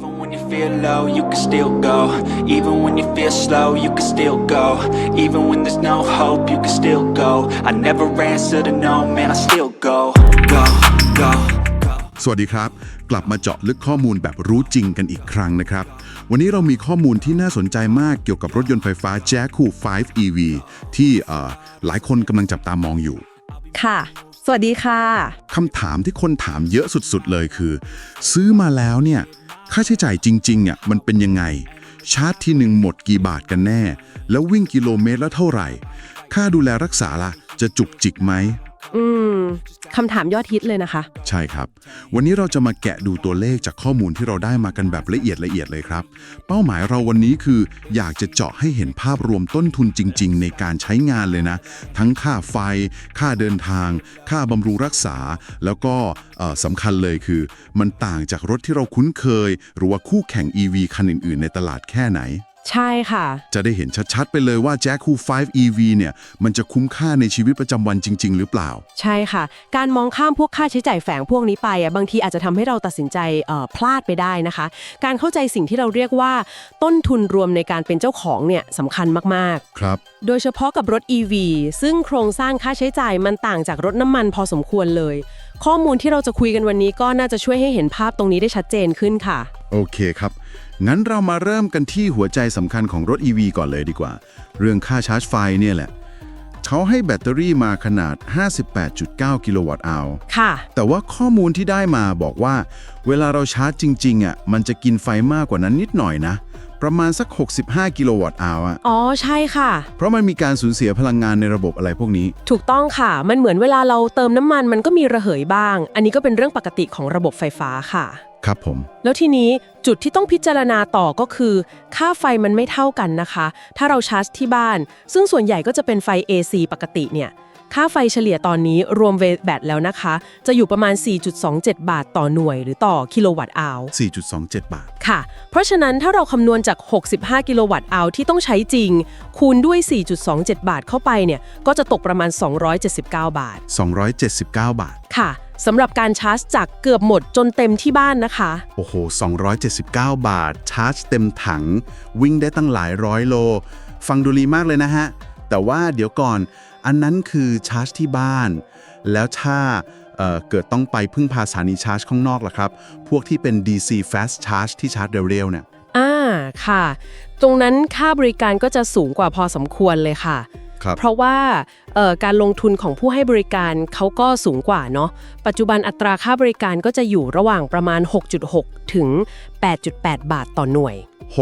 Even when you feel low, you can still go. Even when you feel slow, you can still go. Even when there's no hope, you can still go. I never answer to no, man, I still go. Go, go, go. สวัสดีครับ กลับมาเจาะลึกข้อมูลแบบรู้จริงกันอีกครั้งนะครับ วันนี้เรามีข้อมูลที่น่าสนใจมากเกี่ยวกับรถยนต์ไฟฟ้า j a c k 5 EV ที่เอ่อหลายคนกำลังจับตามองอยู่ ค่ะสวัสดีค่ะ คำถามที่คนถามเยอะสุดๆเลยคือ ซื้อมาแล้วเนี่ย ค่าใช้จ่ายจริงๆอะมันเป็นยังไง ชาร์จที่หนึ่งหมดกี่บาทกันแน่ แล้ววิ่งกิโลเมตรละเท่าไหร่ ค่าดูแลรักษาล่ะจะจุกจิกไหม อืมคำถามยอดฮิตเลยนะคะ ใช่ครับ วันนี้เราจะมาแกะดูตัวเลขจากข้อมูลที่เราได้มากันแบบละเอียดละเอียดเลยครับ เป้าหมายเราวันนี้คืออยากจะเจาะให้เห็นภาพรวมต้นทุนจริง ๆ ในการใช้งานเลยนะ ทั้งค่าไฟ ค่าเดินทาง ค่าบำรุงรักษา แล้วก็เอ่อสำคัญเลยคือ มันต่างจากรถที่เราคุ้นเคย หรือว่าคู่แข่ง EV คันอื่น ๆ ในตลาดแค่ไหน ใช่ค่ะ จะได้เห็นชัดๆ ไปเลยว่า Jack 5 EV เนี่ยมันจะคุ้มค่าในชีวิตประจำวันจริง ๆ หรือเปล่า ใช่ค่ะ การมองข้ามพวกค่าใช้จ่ายแฝงพวกนี้ไปอะบางทีอาจจะทำให้เราตัดสินใจเอ่อพลาดไปได้นะคะ การเข้าใจสิ่งที่เราเรียกว่า ต้นทุนรวมในการเป็นเจ้าของเนี่ยสำคัญมากครับๆโดยเฉพาะกับรถ EV ซึ่งโครงสร้างค่าใช้จ่ายมันต่างจากรถน้ำมันพอสมควรเลย ข้อมูลที่เราจะคุยกันวันนี้ก็น่าจะช่วยให้เห็นภาพตรงนี้ได้ชัดเจนขึ้นค่ะ โอเคครับ งั้นเรามาเริ่มกันที่หัวใจสำคัญของรถ EV ก่อนเลยดีกว่า เรื่องค่าชาร์จไฟเนี่ยแหละ เขาให้แบตเตอรี่มาขนาด 58.9 กิโลวัตต์อาวค่ะ แต่ว่าข้อมูลที่ได้มาบอกว่า เวลาเราชาร์จจริงๆอะมันจะกินไฟมากกว่านั้นนิดหน่อยนะ ประมาณสัก 65 กิโลวัตต์อาวอะ อ๋อใช่ค่ะ เพราะมันมีการสูญเสียพลังงานในระบบอะไรพวกนี้ ถูกต้องค่ะ มันเหมือนเวลาเราเติมน้ำมันมันก็มีระเหยบ้าง อันนี้ก็เป็นเรื่องปกติของระบบไฟฟ้าค่ะ ครับผม แล้วทีนี้จุดที่ต้องพิจารณาต่อก็คือ ค่าไฟมันไม่เท่ากันนะคะ ถ้าเราชาร์จที่บ้าน ซึ่งส่วนใหญ่ก็จะเป็นไฟ AC ปกติเนี่ย ค่าไฟเฉลี่ยตอนนี้รวมเวทแบตแล้วนะคะ จะอยู่ประมาณ 4.27 บาทต่อหน่วย หรือต่อกิโลวัตต์อาว4.27 บาท ค่ะ เพราะฉะนั้นถ้าเราคำนวณจาก 65 กิโลวัตต์อาวที่ต้องใช้จริง คูณด้วย 4.27 บาทเข้าไปเนี่ย ก็จะตกประมาณ 279 บาท 279 บาท ค่ะ สำหรับการชาร์จจากเกือบหมดจนเต็มที่บ้านนะคะ โอ้โห 279 บาท ชาร์จเต็มถัง วิ่งได้ตั้งหลายร้อยโล ฟังดูรีมากเลยนะฮะ แต่ว่าเดี๋ยวก่อน อันนั้นคือชาร์จที่บ้าน แล้วถ้าเอ่อเกิดต้องไปพึ่งพาสถานีชาร์จข้างนอกล่ะครับ พวกที่เป็น DC Fast Charge ที่ชาร์จเร็วๆเนี่ยอ่าค่ะ ตรงนั้นค่าบริการก็จะสูงกว่าพอสมควรเลยค่ะครับ เพราะว่าเอ่อการลงทุนของผู้ให้บริการเขาก็สูงกว่าเนาะปัจจุบันอัตราค่าบริการก็จะอยู่ระหว่างประมาณ 6.6 ถึง 8.8 บาทต่อหน่วย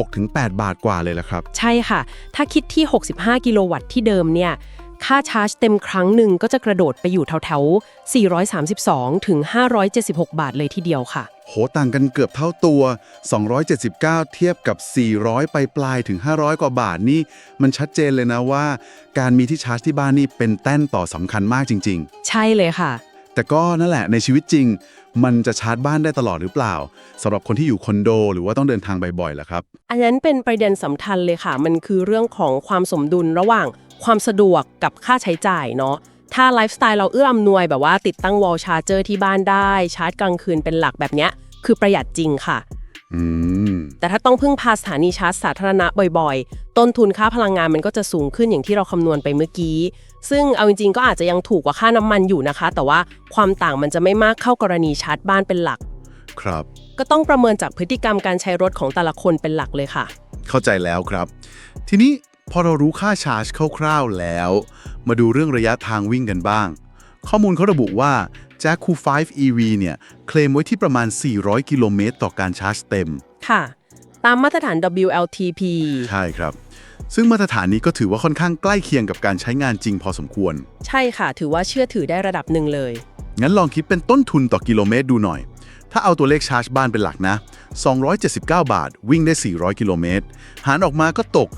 6-8 บาทกว่าเลยละครับ ใช่ค่ะ ถ้าคิดที่ 65 กิโลวัตต์ที่เดิมเนี่ย ค่าชาร์จเต็มครั้งหนึ่งก็จะกระโดดไปอยู่แถวๆ 432 ถึง 576 บาทเลยทีเดียวค่ะ โหต่างกันเกือบเท่าตัว 279 เทียบกับ 400 ไปปลายถึง 500 กว่าบาทนี่ มันชัดเจนเลยนะว่า การมีที่ชาร์จที่บ้านนี่เป็นแต้นต่อสำคัญมากจริงใช่เลยค่ะๆแต่ก็นั่นแหละในชีวิตจริง มันจะชาร์จบ้านได้ตลอดหรือเปล่าสำหรับคนที่อยู่คอนโด หรือว่าต้องเดินทางบ่อยๆล่ะครับ อันนั้นเป็นประเด็นสำคัญเลยค่ะ มันคือเรื่องของความสมดุลระหว่าง ความสะดวกกับค่าใช้จ่ายเนาะถ้าไลฟ์สไตล์เราเอื้ออำนวยแบบว่าติดตั้งวอลชาร์เจอร์ที่บ้านได้ ชาร์จกลางคืนเป็นหลักแบบเนี้ยคือประหยัดจริงค่ะอืมแต่ถ้าต้องพึ่งพาสถานีชาร์จสาธารณะบ่อยๆ ต้นทุนค่าพลังงานมันก็จะสูงขึ้นอย่างที่เราคำนวณไปเมื่อกี้ ซึ่งเอาจริงๆ ก็อาจจะยังถูกกว่าค่าน้ำมันอยู่นะคะ แต่ว่าความต่างมันจะไม่มากเข้ากรณีชาร์จบ้านเป็นหลัก ครับ ก็ต้องประเมินจากพฤติกรรมการใช้รถของแต่ละคนเป็นหลักเลยค่ะ เข้าใจแล้วครับ ทีนี้ พอเรารู้ค่าชาร์จคร่าวๆแล้ว มาดูเรื่องระยะทางวิ่งกันบ้าง ข้อมูลเขาระบุว่า j a c k 5 EV เนี่ย เคลมไว้ที่ประมาณ 400 กิโลเมตรต่อการชาร์จเต็ม ค่ะ ตามมาตรฐาน WLTP ใช่ครับ ซึ่งมาตรฐานนี้ก็ถือว่าค่อนข้างใกล้เคียงกับการใช้งานจริงพอสมควร ใช่ค่ะ ถือว่าเชื่อถือได้ระดับหนึ่งเลย งั้นลองคิดเป็นต้นทุนต่อกิโลเมตรดูหน่อย ถ้าเอาตัวเลขชาร์จบ้านเป็นหลักนะ 279 บาท วิ่งได้ 400 กิโลเมตร หารออกมาก็ตก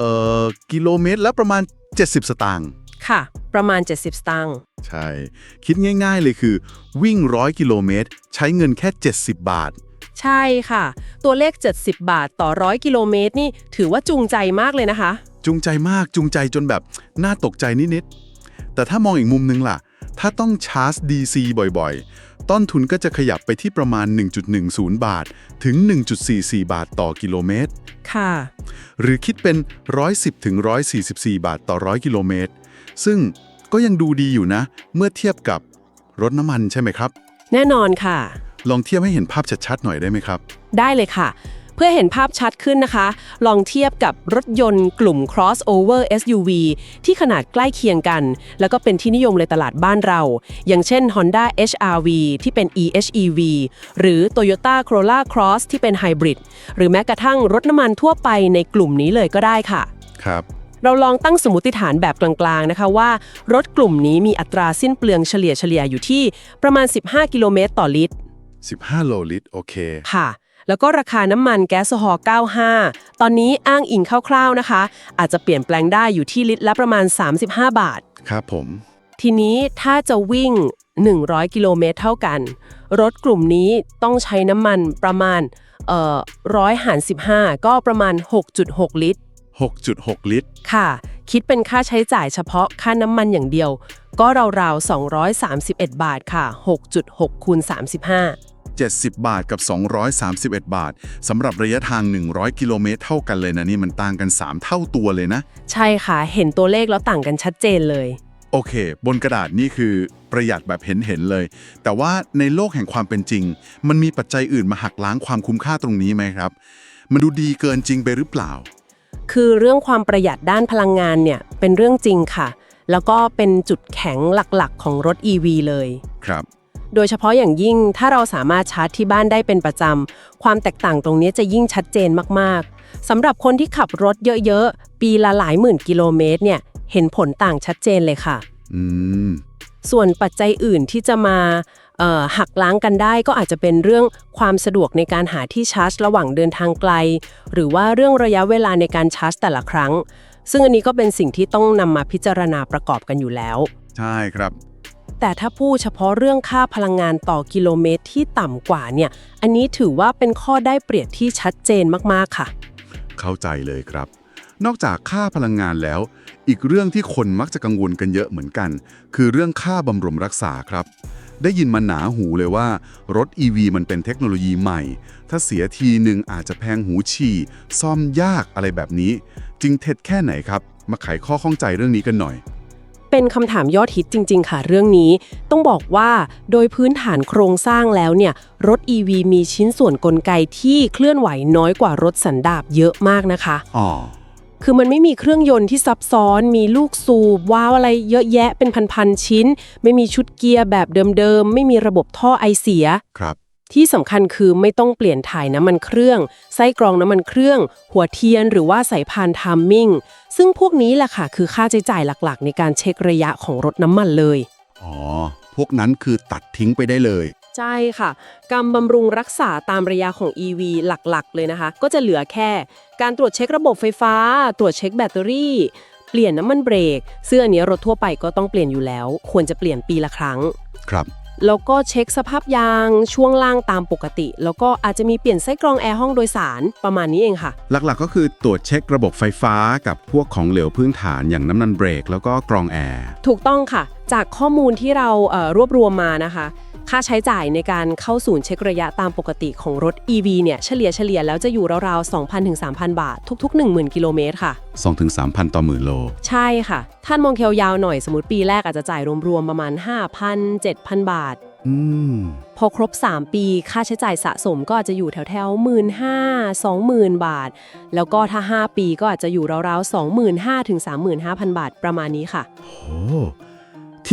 เอ่อกิโลเมตรละประมาณ 70 สตางค์ ค่ะ ประมาณ 70 สตางค์ ใช่ คิดง่ายๆเลยคือ วิ่ง 100 กิโลเมตร ใช้เงินแค่ 70 บาท ใช่ค่ะ ตัวเลข 70 บาทต่อ 100 กิโลเมตรนี่ถือว่าจูงใจมากเลยนะคะ จูงใจมากจูงใจจนแบบน่าตกใจนิดๆแต่ถ้ามองอีกมุมนึงล่ะ ถ้าต้องชาร์จ DC บ่อยๆ ต้นทุนก็จะขยับไปที่ประมาณ 1.10 บาท ถึง 1.44 บาทต่อกิโลเมตร ค่ะ หรือคิดเป็น 110 ถึง 144 บาทต่อ 100 กิโลเมตร ซึ่งก็ยังดูดีอยู่นะ เมื่อเทียบกับรถน้ำมันใช่ไหมครับ แน่นอนค่ะ ลองเทียบให้เห็นภาพชัดๆหน่อยได้ไหมครับ ได้เลยค่ะเพื่อเห็นภาพชัดขึ้นนะคะ ลองเทียบกับรถยนต์กลุ่ม crossover SUV ที่ขนาดใกล้เคียงกัน แล้วก็เป็นที่นิยมในตลาดบ้านเรา อย่างเช่น Honda HRV ที่เป็น EHEV หรือ Toyota Corolla Cross ที่เป็น Hybrid หรือแม้กระทั่งรถน้ำมันทั่วไปในกลุ่มนี้เลยก็ได้ค่ะ ครับเราลองตั้งสมมติฐานแบบกลางๆนะคะว่า รถกลุ่มนี้มีอัตราสิ้นเปลืองเฉลี่ยเฉลี่ยอยู่ที่ประมาณ 15 กิโลเมตรต่อลิตร 15 โลลิตร โอเค ค่ะ แล้วก็ราคาน้ำมันแก๊สโซฮอล์95 ตอนนี้อ้างอิงคร่าวๆนะคะ อาจจะเปลี่ยนแปลงได้อยู่ที่ลิตรละประมาณ 35 บาท ครับผม ทีนี้ถ้าจะวิ่ง 100 กิโลเมตรเท่ากัน รถกลุ่มนี้ต้องใช้น้ำมันประมาณเอ่อร้อยหาร15 ก็ประมาณ 6.6 ลิตร 6.6 ลิตร ค่ะ คิดเป็นค่าใช้จ่ายเฉพาะค่าน้ำมันอย่างเดียว ก็ราวๆ 231 บาทค่ะ 6.6 คูณ 35 70 บาทกับ 231 บาทสำหรับระยะทาง 100 กิโลเมตรเท่ากันเลยนะนี่มันต่างกัน 3 เท่าตัวเลยนะ ใช่ค่ะ เห็นตัวเลขแล้วต่างกันชัดเจนเลย โอเค บนกระดาษนี่คือประหยัดแบบเห็นๆเลย แต่ว่าในโลกแห่งความเป็นจริง มันมีปัจจัยอื่นมาหักล้างความคุ้มค่าตรงนี้ไหมครับ มันดูดีเกินจริงไปหรือเปล่า คือเรื่องความประหยัดด้านพลังงานเนี่ยเป็นเรื่องจริงค่ะ แล้วก็เป็นจุดแข็งหลักๆ ของรถ EV เลย ครับ โดยเฉพาะอย่างยิ่งถ้าเราสามารถชาร์จที่บ้านได้เป็นประจำ ความแตกต่างตรงนี้จะยิ่งชัดเจนมากๆสำหรับคนที่ขับรถเยอะๆ ปีละหลายหมื่นกิโลเมตรเนี่ยเห็นผลต่างชัดเจนเลยค่ะ อืม ส่วนปัจจัยอื่นที่จะมาเอ่อหักล้างกันได้ก็อาจจะเป็นเรื่องความสะดวกในการหาที่ชาร์จ ระหว่างเดินทางไกล หรือว่าเรื่องระยะเวลาในการชาร์จแต่ละครั้ง ซึ่งอันนี้ก็เป็นสิ่งที่ต้องนำมาพิจารณาประกอบกันอยู่แล้ว ใช่ครับ แต่ถ้าพูดเฉพาะเรื่องค่าพลังงานต่อกิโลเมตรที่ต่ำกว่าเนี่ย อันนี้ถือว่าเป็นข้อได้เปรียบที่ชัดเจนมากๆค่ะ เข้าใจเลยครับ นอกจากค่าพลังงานแล้ว อีกเรื่องที่คนมักจะกังวลกันเยอะเหมือนกัน คือเรื่องค่าบำรุงรักษาครับ ได้ยินมาหนาหูเลยว่ารถ EV มันเป็นเทคโนโลยีใหม่ ถ้าเสียทีหนึ่งอาจจะแพงหูฉี่ซ่อมยากอะไรแบบนี้ จริงเท็จแค่ไหนครับ มาไขข้อข้องใจเรื่องนี้กันหน่อย เป็นคำถามยอดฮิตจริง ๆ ค่ะเรื่องนี้ ต้องบอกว่าโดยพื้นฐานโครงสร้างแล้วเนี่ย รถ EV มีชิ้นส่วนกลไกที่เคลื่อนไหวน้อยกว่ารถสันดาปเยอะมากนะคะอ๋อคือมันไม่มีเครื่องยนต์ที่ซับซ้อน มีลูกสูบว้าวอะไรเยอะแยะเป็นพันๆชิ้น ไม่มีชุดเกียร์แบบเดิมๆ ไม่มีระบบท่อไอเสีย ครับ ที่สำคัญคือไม่ต้องเปลี่ยนถ่ายน้ำมันเครื่อง ไส้กรองน้ำมันเครื่อง หัวเทียนหรือว่าสายพานทามมิ่ง ซึ่งพวกนี้แหละค่ะ คือค่าใช้จ่ายหลักๆ ในการเช็คระยะของรถน้ำมันเลย อ๋อ พวกนั้นคือตัดทิ้งไปได้เลย ใช่ค่ะการบำรุงรักษาตามระยะของ EV หลักๆ เลยนะคะ ก็จะเหลือแค่ การตรวจเช็คระบบไฟฟ้า ตรวจเช็คแบตเตอรี่ เปลี่ยนน้ำมันเบรกซึ่งอันนี้รถทั่วไปก็ต้องเปลี่ยนอยู่แล้ว ควรจะเปลี่ยนปีละครั้ง ครับ แล้วก็เช็คสภาพยางช่วงล่างตามปกติ แล้วก็อาจจะมีเปลี่ยนไส้กรองแอร์ห้องโดยสารประมาณนี้เองค่ะ หลักๆ ก็คือตรวจเช็คระบบไฟฟ้ากับพวกของเหลวพื้นฐานอย่างน้ำมันเบรก แล้วก็กรองแอร์ ถูกต้องค่ะ จากข้อมูลที่เราเอ่อรวบรวมมานะคะ ค่าใช้จ่ายในการเข้าศูนย์เช็คระยะตามปกติของรถ EV เนี่ยเฉลี่ยเฉลี่ยแล้วจะอยู่ราวๆ 2,000ถึง3,000 บาท ทุก ๆ 10,000 กิโลเมตรค่ะ 2-3,000ต่อหมื่นโล ใช่ค่ะ ท่านมองเคียวยาวหน่อยสมมติปีแรกอาจจะจ่ายรวมๆประมาณ 5,000 7,000 บาท อืม พอครบ 3 ปีค่าใช้จ่ายสะสมก็อาจจะอยู่แถวๆ1 5 0 0 0 20,000บาท แล้วก็ถ้า 5 ปีก็อาจจะอยู่ราวๆ 25,000ถึง35,000 บาทประมาณนี้ค่ะโอ้เ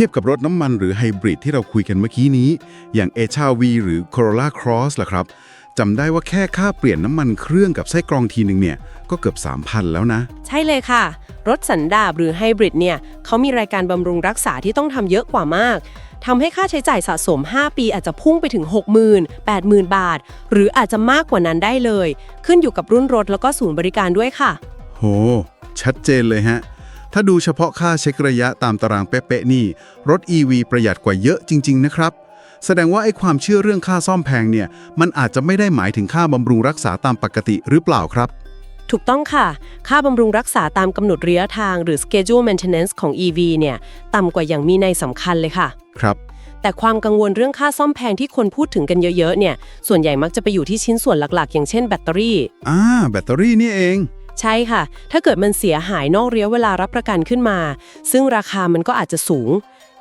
ทียบกับรถน้ำมันหรือไฮบริดที่เราคุยกันเมื่อกี้นี้ อย่าง HRV หรือ Corolla Cross ล่ะครับจำได้ว่าแค่ค่าเปลี่ยนน้ำมันเครื่องกับไส้กรองทีหนึ่งเนี่ยก็เกือบ 3,000 แล้วนะ ใช่เลยค่ะ รถสันดาปหรือไฮบริดเนี่ยเขามีรายการบำรุงรักษาที่ต้องทำเยอะกว่ามากทำให้ค่าใช้จ่ายสะสม 5 ปีอาจจะพุ่งไปถึง 60,000 80,000 บาท หรืออาจจะมากกว่านั้นได้เลย ขึ้นอยู่กับรุ่นรถแล้วก็ศูนย์บริการด้วยค่ะ โห ชัดเจนเลยฮะ ถ้าดูเฉพาะค่าเช็คระยะตามตารางเป๊ะๆนี่ รถ EV ประหยัดกว่าเยอะจริง ๆ นะครับ แสดงว่าไอ้ความเชื่อเรื่องค่าซ่อมแพงเนี่ย มันอาจจะไม่ได้หมายถึงค่าบำรุงรักษาตามปกติหรือเปล่าครับ ถูกต้องค่ะ ค่าบำรุงรักษาตามกำหนดระยะทางหรือ schedule maintenance ของ EV เนี่ย ต่ำกว่าอย่างมีในยสำคัญเลยค่ะ ครับ แต่ความกังวลเรื่องค่าซ่อมแพงที่คนพูดถึงกันเยอะๆเนี่ย ส่วนใหญ่มักจะไปอยู่ที่ชิ้นส่วนหลักๆ อย่างเช่นแบตเตอรี่ อ่า แบตเตอรี่นี่เอง ใช่ค่ะ ถ้าเกิดมันเสียหายนอกระยะเวลารับประกันขึ้นมา ซึ่งราคามันก็อาจจะสูง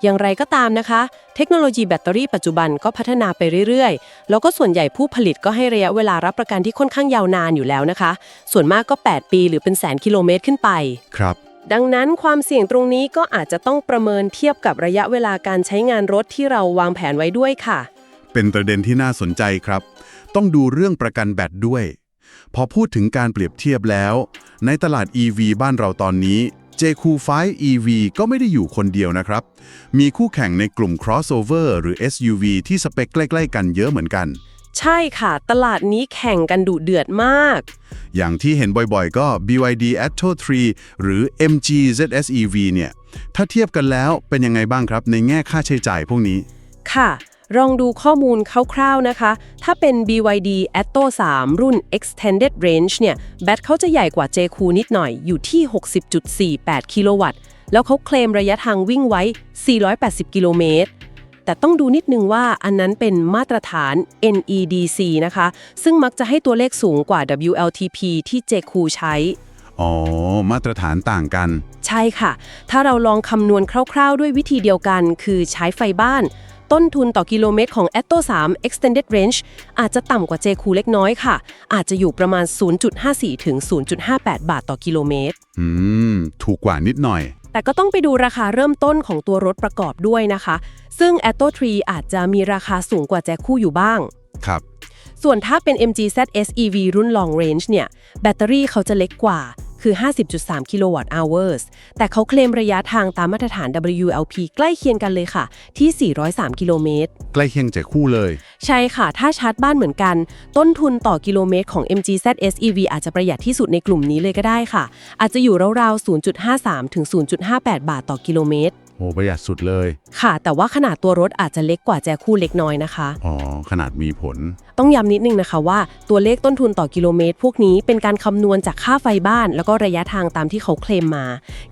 อย่างไรก็ตามนะคะ เทคโนโลยีแบตเตอรี่ปัจจุบันก็พัฒนาไปเรื่อยๆ แล้วก็ส่วนใหญ่ผู้ผลิตก็ให้ระยะเวลารับประกันที่ค่อนข้างยาวนานอยู่แล้วนะคะ ส่วนมากก็ 8 ปีหรือเป็นแสนกิโลเมตรขึ้นไป ครับ ดังนั้นความเสี่ยงตรงนี้ก็อาจจะต้องประเมินเทียบกับระยะเวลาการใช้งานรถที่เราวางแผนไว้ด้วยค่ะ เป็นเป็นประเด็นที่น่าสนใจครับ ต้องดูเรื่องประกันแบตด้วย พอพูดถึงการเปรียบเทียบแล้ว ในตลาด EV บ้านเราตอนนี้ JQ5 EV ก็ไม่ได้อยู่คนเดียวนะครับ มีคู่แข่งในกลุ่ม crossover หรือ SUV ที่สเปคใกล้ ๆ กันเยอะเหมือนกัน ใช่ค่ะ ตลาดนี้แข่งกันดุเดือดมาก อย่างที่เห็นบ่อยๆ ก็ BYD Atto 3 หรือ MG ZS EV เนี่ย ถ้าเทียบกันแล้วเป็นยังไงบ้างครับในแง่ค่าใช้จ่ายพวกนี้ ค่ะ ลองดูข้อมูลคร่าวๆนะคะ ถ้าเป็น BYD Atto 3 รุ่น Extended Range เนี่ย แบตเขาจะใหญ่กว่า JQ นิดหน่อย อยู่ที่ 60.48 กิโลวัตต์ แล้วเขาเคลมระยะทางวิ่งไว้ 480 กิโลเมตร แต่ต้องดูนิดนึงว่าอันนั้นเป็นมาตรฐาน NEDC นะคะ ซึ่งมักจะให้ตัวเลขสูงกว่า WLTP ที่ JQ ใช้ อ๋อ มาตรฐานต่างกัน ใช่ค่ะ ถ้าเราลองคำนวณคร่าวๆ ด้วยวิธีเดียวกัน คือใช้ไฟบ้าน ต้นทุนต่อกิโลเมตรของ Atto 3 Extended Range อาจจะต่ำกว่า JQ เล็กน้อยค่ะ อาจจะอยู่ประมาณ 0.54 ถึง 0.58 บาทต่อกิโลเมตร อืม ถูกกว่านิดหน่อย แต่ก็ต้องไปดูราคาเริ่มต้นของตัวรถประกอบด้วยนะคะ ซึ่ง Atto 3 อาจจะมีราคาสูงกว่า JQ อยู่บ้าง ครับ ส่วนถ้าเป็น MG ZS EV รุ่น Long Range เนี่ย แบตเตอรี่เขาจะเล็กกว่า คือ 50.3 กิโลวัตต์ hours แต่เขาเคลมระยะทางตามมาตรฐาน WLP ใกล้เคียงกันเลยค่ะ ที่ 403 กิโลเมตร ใกล้เคียงแจกคู่เลย ใช่ค่ะ ถ้าชาร์จบ้านเหมือนกัน ต้นทุนต่อกิโลเมตรของ MG ZS EV อาจจะประหยัดที่สุดในกลุ่มนี้เลยก็ได้ค่ะ อาจจะอยู่ราวๆ 0.53 ถึง 0.58 บาทต่อกิโลเมตร โอ้ประหยัดสุดเลย ค่ะ แต่ว่าขนาดตัวรถอาจจะเล็กกว่าแจคู่เล็กน้อยนะคะ อ๋อ ขนาดมีผล ต้องย้ำนิดนึงนะคะว่าตัวเลขต้นทุนต่อกิโลเมตร พวกนี้เป็นการคำนวณจากค่าไฟบ้าน แล้วก็ระยะทางตามที่เขาเคลมมา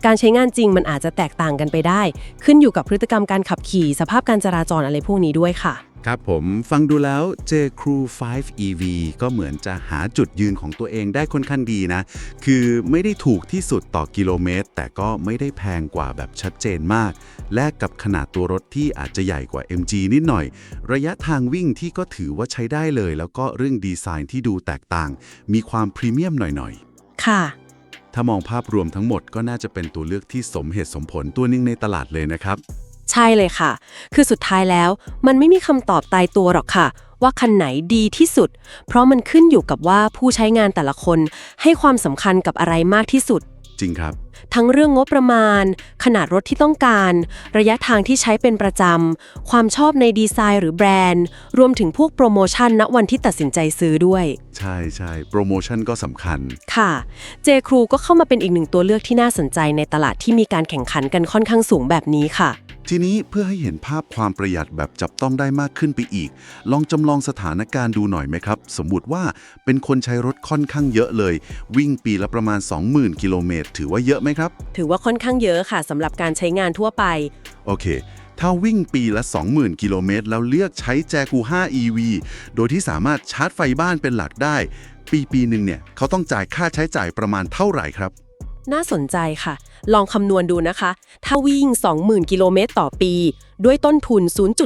การใช้งานจริงมันอาจจะแตกต่างกันไปได้ ขึ้นอยู่กับพฤติกรรมการขับขี่ สภาพการจราจรอะไรพวกนี้ด้วยค่ะ ครับผมฟังดูแล้ว J Crew 5 EV ก็เหมือนจะหาจุดยืนของตัวเองได้ค่อนข้างดีนะ คือไม่ได้ถูกที่สุดต่อกิโลเมตร แต่ก็ไม่ได้แพงกว่าแบบชัดเจนมาก แลกกับขนาดตัวรถที่อาจจะใหญ่กว่า MG นิดหน่อย ระยะทางวิ่งที่ก็ถือว่าใช้ได้เลย แล้วก็เรื่องดีไซน์ที่ดูแตกต่าง มีความพรีเมียมหน่อยๆ ค่ะ ถ้ามองภาพรวมทั้งหมดก็น่าจะเป็นตัวเลือกที่สมเหตุสมผลตัวหนึงในตลาดเลยนะครับ ใช่เลยค่ะ คือสุดท้ายแล้ว มันไม่มีคำตอบตายตัวหรอกค่ะ ว่าคันไหนดีที่สุด เพราะมันขึ้นอยู่กับว่าผู้ใช้งานแต่ละคนให้ความสำคัญกับอะไรมากที่สุด จริงครับ ทั้งเรื่องงบประมาณ ขนาดรถที่ต้องการ ระยะทางที่ใช้เป็นประจำ ความชอบในดีไซน์หรือแบรนด์ รวมถึงพวกโปรโมชั่นณวันที่ตัดสินใจซื้อด้วย ใช่ใช่โปรโมชั่นก็สำคัญ ค่ะ เจครูก็เข้ามาเป็นอีกหนึ่งตัวเลือกที่น่าสนใจในตลาดที่มีการแข่งขันกันค่อนข้างสูงแบบนี้ค่ะ ทีนี้เพื่อให้เห็นภาพความประหยัดแบบจับต้องได้มากขึ้นไปอีก ลองจำลองสถานการณ์ดูหน่อยไหมครับ สมมุติว่าเป็นคนใช้รถค่อนข้างเยอะเลย วิ่งปีละประมาณ 20,000 กิโลเมตรถือว่าเยอะไหมครับ ถือว่าค่อนข้างเยอะค่ะสำหรับการใช้งานทั่วไป โอเค ถ้าวิ่งปีละ 20,000 กิโลเมตรแล้วเลือกใช้แจกู5 EV โดยที่สามารถชาร์จไฟบ้านเป็นหลักได้ ปีปีหนึ่งเนี่ยเขาต้องจ่ายค่าใช้จ่ายประมาณเท่าไหร่ครับ น่าสนใจค่ะ ลองคำนวณดูนะคะ ถ้าวิ่ง 20,000 กิโลเมตรต่อปี ด้วยต้นทุน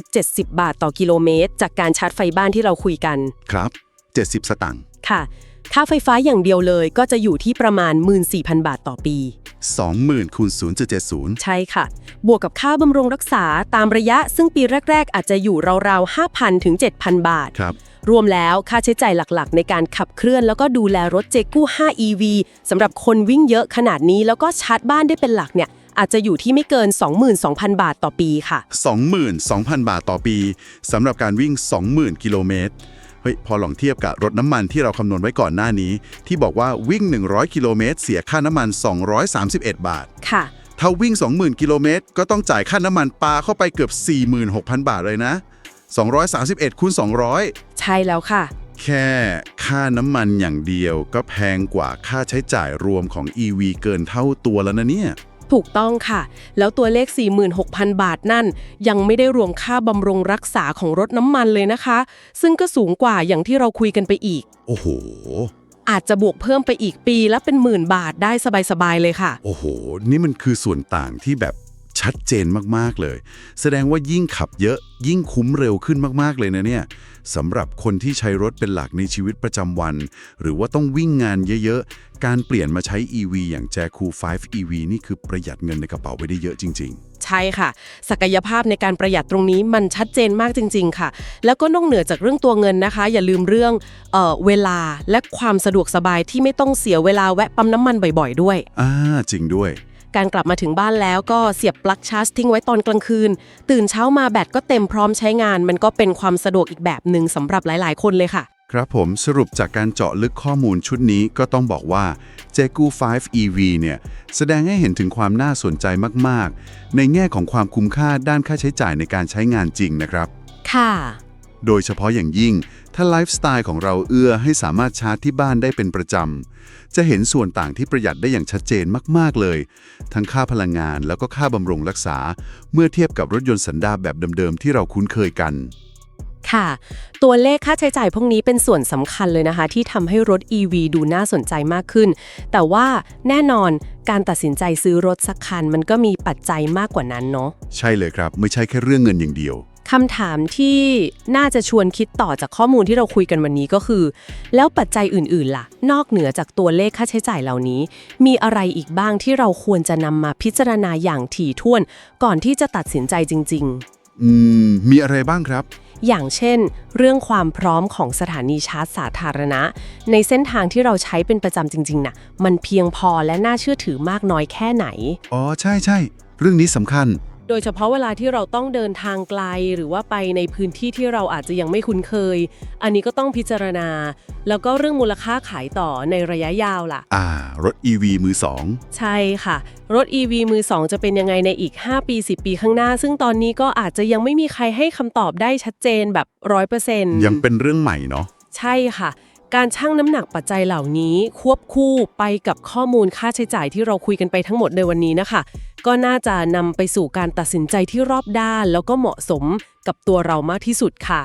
0.70 บาทต่อกิโลเมตร จากการชาร์จไฟบ้านที่เราคุยกัน ครับ 70 สตังค์ค่ะ ค่าไฟฟ้าอย่างเดียวเลยก็จะอยู่ที่ประมาณ 14,000 บาทต่อปี 20,000คูณ0.70 ใช่ค่ะ บวกกับค่าบำรุงรักษาตามระยะซึ่งปีแรก ๆ อาจจะอยู่ราวๆ 5,000 ถึง 7,000 บาท ครับ รวมแล้วค่าใช้จ่ายหลักๆ ในการขับเคลื่อน แล้วก็ดูแลรถเจกู้ 5 EV สำหรับคนวิ่งเยอะขนาดนี้แล้วก็ชาร์จบ้านได้เป็นหลักเนี่ยอาจจะอยู่ที่ไม่เกิน 22,000 บาทต่อปีค่ะ 22,000 บาทต่อปีสำหรับการวิ่ง 20,000 กิโลเมตรเฮ้ยพอลองเทียบกับรถน้ำมันที่เราคำนวณไว้ก่อนหน้านี้ ที่บอกว่าวิ่ง 100 กิโลเมตรเสียค่าน้ำมัน 231 บาท ค่ะ ถ้าวิ่ง 20,000 กิโลเมตรก็ต้องจ่ายค่าน้ำมันปลาเข้าไปเกือบ 46,000 บาทเลยนะ 231คูณ200 ใช่แล้วค่ะ แค่ค่าน้ำมันอย่างเดียวก็แพงกว่าค่าใช้จ่ายรวมของ EV เกินเท่าตัวแล้วนะเนี่ย ถูกต้องค่ะ แล้วตัวเลข 46,000 บาทนั่น ยังไม่ได้รวมค่าบำรุงรักษาของรถน้ำมันเลยนะคะ ซึ่งก็สูงกว่าอย่างที่เราคุยกันไปอีก โอ้โห อาจจะบวกเพิ่มไปอีกปีละเป็นหมื่นบาทได้สบายๆเลยค่ะ โอ้โห นี่มันคือส่วนต่างที่แบบ ชัดเจนมากๆเลย แสดงว่ายิ่งขับเยอะยิ่งคุ้มเร็วขึ้นมากๆเลยนะเนี่ยสำหรับคนที่ใช้รถเป็นหลักในชีวิตประจำวัน หรือว่าต้องวิ่งงานเยอะๆ การเปลี่ยนมาใช้ EV อย่าง j a c o 5 EV นี่คือประหยัดเงินในกระเป๋าไว้ได้เยอะจริงใช่ค่ะ ศักยภาพในการประหยัดตรงนี้มันชัดเจนมากจริง ๆ ค่ะ แล้วก็นอกเหนือจากเรื่องตัวเงินนะคะ อย่าลืมเรื่องเอ่อเวลาและความสะดวกสบายที่ไม่ต้องเสียเวลาแวะปั๊มน้ำมันบ่อย ๆ ด้วยๆอ่าจริงด้วย การกลับมาถึงบ้านแล้วก็เสียบปลั๊กชาร์จทิ้งไว้ตอนกลางคืน ตื่นเช้ามาแบตก็เต็มพร้อมใช้งาน มันก็เป็นความสะดวกอีกแบบหนึ่งสำหรับหลาย ๆ คนเลยค่ะ ครับผมสรุปจากการเจาะลึกข้อมูลชุดนี้ก็ต้องบอกว่า j a g u 5 EV เนี่ย แสดงให้เห็นถึงความน่าสนใจมาก ๆ ในแง่ของความคุ้มค่าด้านค่าใช้จ่ายในการใช้งานจริงนะครับ ค่ะ โดยเฉพาะอย่างยิ่ง ถ้าไลฟ์สไตล์ของเราเอื้อให้สามารถชาร์จที่บ้านได้เป็นประจำ จะเห็นส่วนต่างที่ประหยัดได้อย่างชัดเจนมากๆเลย ทั้งค่าพลังงานแล้วก็ค่าบำรุงรักษา เมื่อเทียบกับรถยนต์สันดาปแบบเดิมๆ ที่เราคุ้นเคยกันค่ะ ตัวเลขค่าใช้จ่ายพวกนี้เป็นส่วนสำคัญเลยนะคะ ที่ทำให้รถ EV ดูน่าสนใจมากขึ้น แต่ว่าแน่นอนการตัดสินใจซื้อรถสักคัน มันก็มีปัจจัยมากกว่านั้นเนาะใช่เลยครับ ไม่ใช่แค่เรื่องเงินอย่างเดียว คำถามที่น่าจะชวนคิดต่อจากข้อมูลที่เราคุยกันวันนี้ก็คือ แล้วปัจจัยอื่นๆล่ะ นอกเหนือจากตัวเลขค่าใช้จ่ายเหล่านี้ มีอะไรอีกบ้างที่เราควรจะนำมาพิจารณาอย่างถี่ถ้วน ก่อนที่จะตัดสินใจจริง ๆ อืม มีอะไรบ้างครับ อย่างเช่น เรื่องความพร้อมของสถานีชาร์จสาธารณะ ในเส้นทางที่เราใช้เป็นประจำจริงๆน่ะมันเพียงพอและน่าเชื่อถือมากน้อยแค่ไหน อ๋อ ใช่ใช่ เรื่องนี้สำคัญ โดยเฉพาะเวลาที่เราต้องเดินทางไกล หรือว่าไปในพื้นที่ที่เราอาจจะยังไม่คุ้นเคย อันนี้ก็ต้องพิจารณา แล้วก็เรื่องมูลค่าขายต่อในระยะยาวล่ะ อ่า รถ EV มือสองใช่ค่ะ รถ EV มือ 2 จะเป็นยังไงในอีก 5 ปี 10 ปีข้างหน้า ซึ่งตอนนี้ก็อาจจะยังไม่มีใครให้คำตอบได้ชัดเจนแบบ 100%ยังเป็นเรื่องใหม่เนาะใช่ค่ะ การชั่งน้ำหนักปัจจัยเหล่านี้ควบคู่ไปกับข้อมูลค่าใช้จ่ายที่เราคุยกันไปทั้งหมดในวันนี้นะคะ ก็น่าจะนำไปสู่การตัดสินใจที่รอบด้าน แล้วก็เหมาะสมกับตัวเรามากที่สุดค่ะ